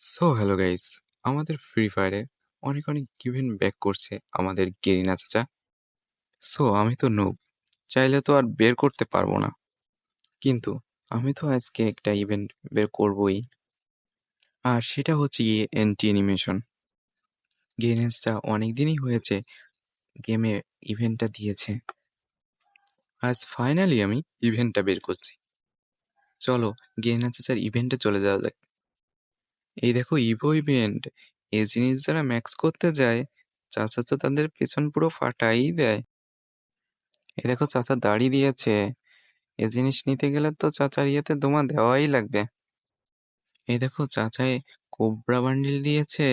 So hello guys আমাদের free ফায়ারে অনেক অনেক ইভেন্ট ব্যাক করছে আমাদের গেরিনা চাচা। সো আমি তো নুব চাইলে তো আর বের করতে পারব না। কিন্তু আমি তো আজকে একটা ইভেন্ট বের করবই। আর সেটা হচ্ছে গিয়ে এন্টি অ্যানিমেশন গেরিনা চাচা অনেক দিনই হয়েছে গেমে ইভেন্টটা দিয়েছে। আজ ফাইনালি আমি ইভেন্টটা বের করছি। চলো গেরিনা চাচার ইভেন্টে চলে যাওয়া যাক। এই দেখো ইভো ইভেন্ট এই জিনিস যারা ম্যাক্স করতে যায়, চাচা তো তাদের পেছন পুরো ফাটাই দেয়। এই দেখো চাচা দাড়ি দিয়েছে, এ জিনিস নিতে গেলে তো চাচার ইয়েতে দোমা দেওয়াই লাগবে। এই দেখো চাচায় কোবরা বান্ডিল দিয়েছে।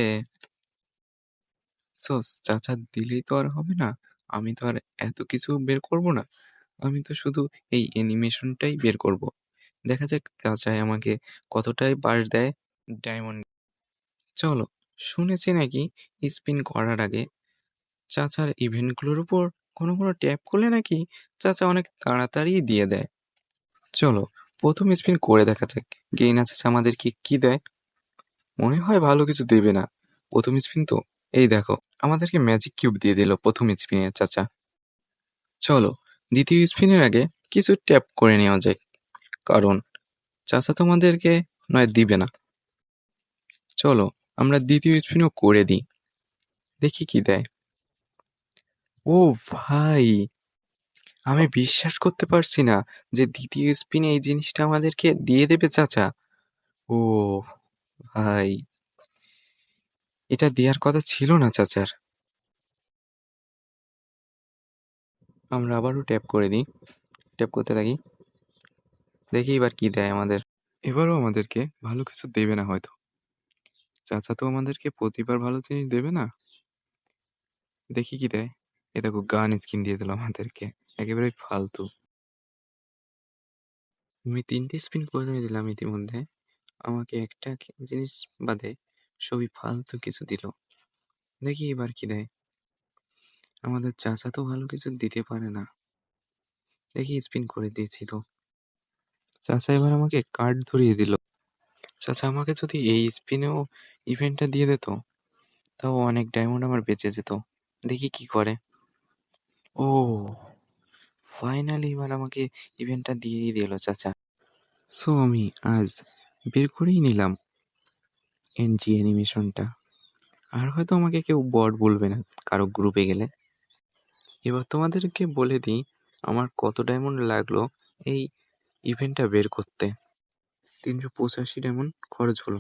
সোস চাচা দিলেই তো আর হবে না, আমি তো আর এত কিছু বের করব না, আমি তো শুধু এই অ্যানিমেশনটাই বের করব। দেখা যাক চাচাই আমাকে কতটাই বাস দেয়। ডায়মন্ড। চলো, শুনেছি নাকি স্পিন করার আগে চাচার ইভেন্টগুলোর উপর কোনো কোনো ট্যাপ করলে নাকি চাচা অনেক তাড়াতাড়ি দিয়ে দেয়। চলো, প্রথম স্পিন করে দেখা যাক, গেইনা চাচা আমাদেরকে কি দেয়? মনে হয় ভালো কিছু দেবে না। প্রথম স্পিন তো, এই দেখো, আমাদেরকে ম্যাজিক কিউব দিয়ে দিল প্রথম স্পিনে চাচা। চলো, দ্বিতীয় স্পিনের আগে কিছু ট্যাপ করে নেওয়া যায় কারণ চাচা তোমাদেরকে নয়, দিবে না। চলো, আমরা দ্বিতীয় স্পিনও করে দিই। দেখি কি দেয়। ও ভাই, আমি বিশ্বাস করতে পারছি না যে দ্বিতীয় স্পিনে এই জিনিসটা আমাদেরকে দিয়ে দেবে, চাচা। ও ভাই, এটা দেওয়ার কথা ছিল না, চাচার। আমরা আবারও ট্যাপ করে দিই। ট্যাপ করতে থাকি। দেখি এবার কি দেয় আমাদের। এবারও আমাদেরকে ভালো কিছু দেবে না হয়তো। চাচা তো আমাদেরকে প্রতিবার ভালো জিনিস দেবে না? দেখি কি দেয়। এ দেখো, গান স্কিন দিয়ে দিল আমাদেরকে। একেবারে ফালতু। আমি তিনটে স্পিন করে দিলাম ইতিমধ্যে। আমাকে একটা জিনিস বাদে সবই ফালতু কিছু দিল। দেখি এবার কি দেয়। আমাদের চাচা তো ভালো কিছু দিতে পারে না। দেখি স্পিন করে দিয়েছি তো। চাচা এবার আমাকে কার্ড ধরিয়ে দিল। চাচা আমাকে যদি এই স্পিনেও ইভেন্টটা দিয়ে দিত, তাও অনেক ডায়মন্ড আমার বেঁচে যেত। দেখি কি করে। ও ফাইনালি এবার আমাকে ইভেন্টটা দিয়েই দিল, চাচা। সো আমি আজ বের করেই নিলাম এনজি অ্যানিমেশনটা আর হয়তো আমাকে কেউ বট বলবে না, কারও গ্রুপে গেলে। এবার তোমাদেরকে বলে দিই, আমার কত ডায়মন্ড লাগল এই ইভেন্টটা বের করতে। তিনশো পঁচাশি ডায়মন্ড খরচ হলো।